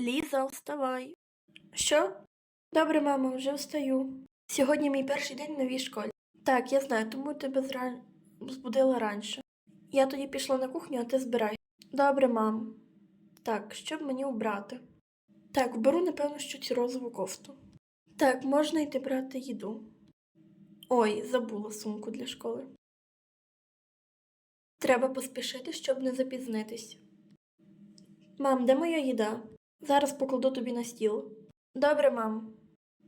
Ліза, вставай. Що? Добре, мамо, вже встаю. Сьогодні мій перший день в новій школі. Так, я знаю, тому тебе зран... збудила раніше. Я тоді пішла на кухню, а ти збирай. Добре, мам. Так, що б мені обрати? Так, вберу, напевно, що цю розову кофту. Так, можна йти брати їду. Ой, забула сумку для школи. Треба поспішити, щоб не запізнитись. Мам, де моя їда? Зараз покладу тобі на стіл. Добре, мам.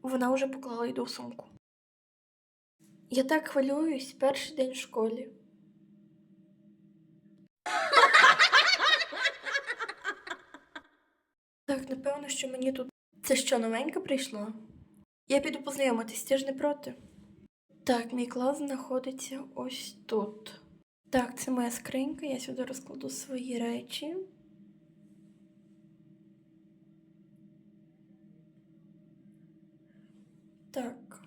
Вона вже поклала їду в сумку. Я так хвилююсь перший день в школі. Так, напевно, що мені тут. Це що, новенька прийшла? Я піду познайомитись, ти ж не проти. Так, мій клас знаходиться ось тут. Так, це моя скринька, я сюди розкладу свої речі. Так.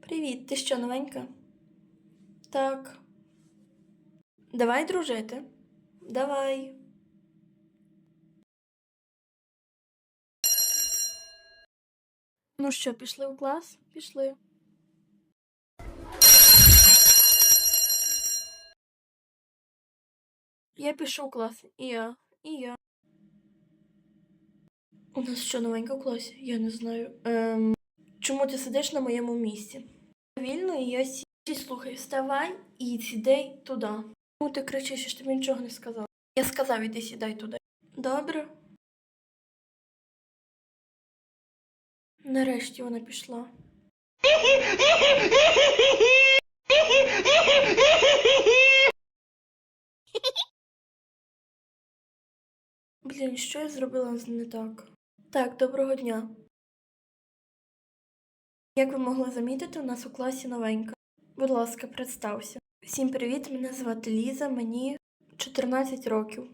Привіт, ти що, новенька? Так. Давай дружити. Давай. Ну що, пішли в клас? Пішли. Я в клас. І я. І я. У нас що новенька в класі? Я не знаю. Ем... Чому ти сидиш на моєму місці? Вільно, і я сі... Слухай, вставай і сідай туди. Чому ти кричиш, що тобі нічого не сказав? Я сказав, іди сідай туди. Добре. Нарешті вона пішла. Блін, що я зробила не так? Так, доброго дня. Як ви могли замітити, у нас у класі новенька. Будь ласка, представся. Всім привіт, мене звати Ліза, мені 14 років.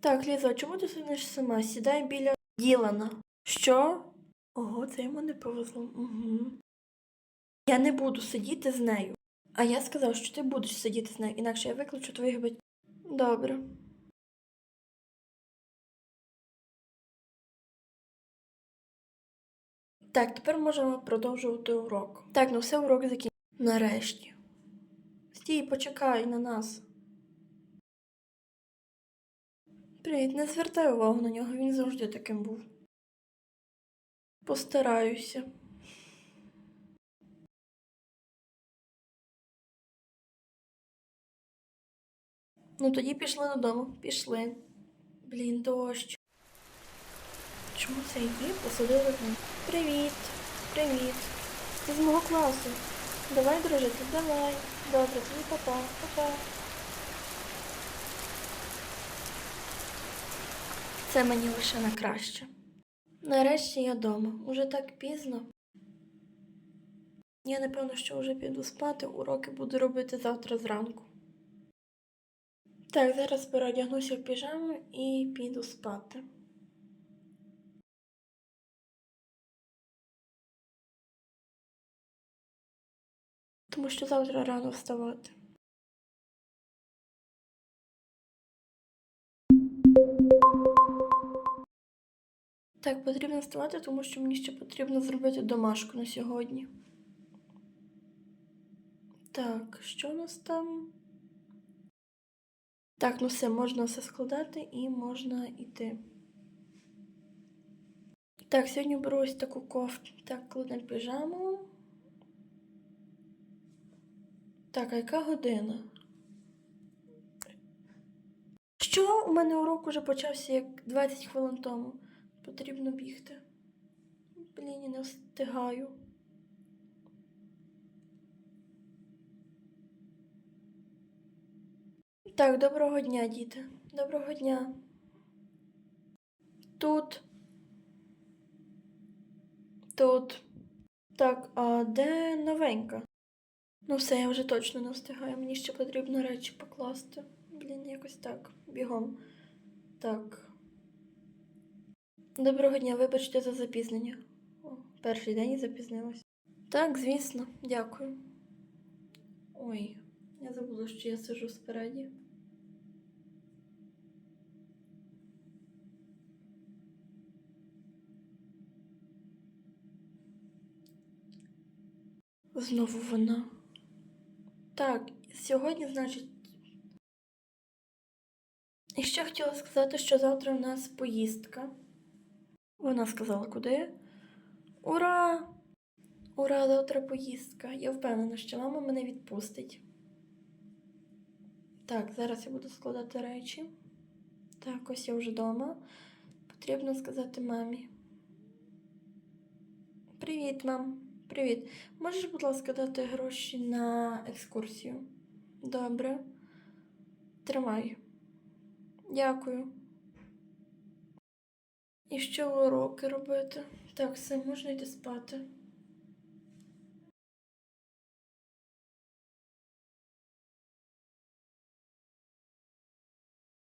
Так, Ліза, а чому ти сидиш сама? Сідай біля Ділана. Що? Ого, це йому не повезло. Угу. Я не буду сидіти з нею. А я сказав, що ти будеш сидіти з нею, інакше я викличу твоїх батьків. Добре. Так, тепер можемо продовжувати урок. Так, ну все, урок закінчив. Нарешті. Стій, почекай на нас. Привіт, не звертай увагу на нього, він завжди таким був. Постараюся. Ну тоді пішли додому. Пішли. Блін, дощ. Чому цей дім посадили в? Привіт, привіт. Ти з мого класу. Давай дружити, давай. Добре, тобі папа, папа. Це мені лише на краще. Нарешті я вдома. Уже так пізно. Я напевно, що вже піду спати, уроки буду робити завтра зранку. Так, зараз переодягнуся в піжаму і піду спати. Тому що завтра рано вставати. Так, потрібно вставати, тому що мені ще потрібно зробити домашку на сьогодні. Так, що у нас там? Так, ну все, можна все складати і можна йти. Так, сьогодні беру ось таку кофту. Так, кладемо піжаму. Так, а яка година? Що? У мене урок уже почався як 20 хвилин тому. Потрібно бігти. Блін, я не встигаю. Так, доброго дня, діти. Доброго дня. Тут. Тут. Так, а де новенька? Ну все, я вже точно не встигаю. Мені ще потрібно речі покласти. Блін, якось так. Бігом. Так. Доброго дня, вибачте за запізнення. О, Перший день і запізнилась. Так, звісно, дякую. Ой, я забула, що я сижу спереді. Знову вона. Так, сьогодні, значить. І ще хотіла сказати, що завтра у нас поїздка. Вона сказала, куди? Ура! Ура, завтра поїздка. Я впевнена, що мама мене відпустить. Так, зараз я буду складати речі. Так, ось я вже вдома. Потрібно сказати мамі. Привіт, мам. Привіт. Можеш, будь ласка, дати гроші на екскурсію? Добре. Тримай. Дякую. І що уроки робити? Так, все, можна йти спати.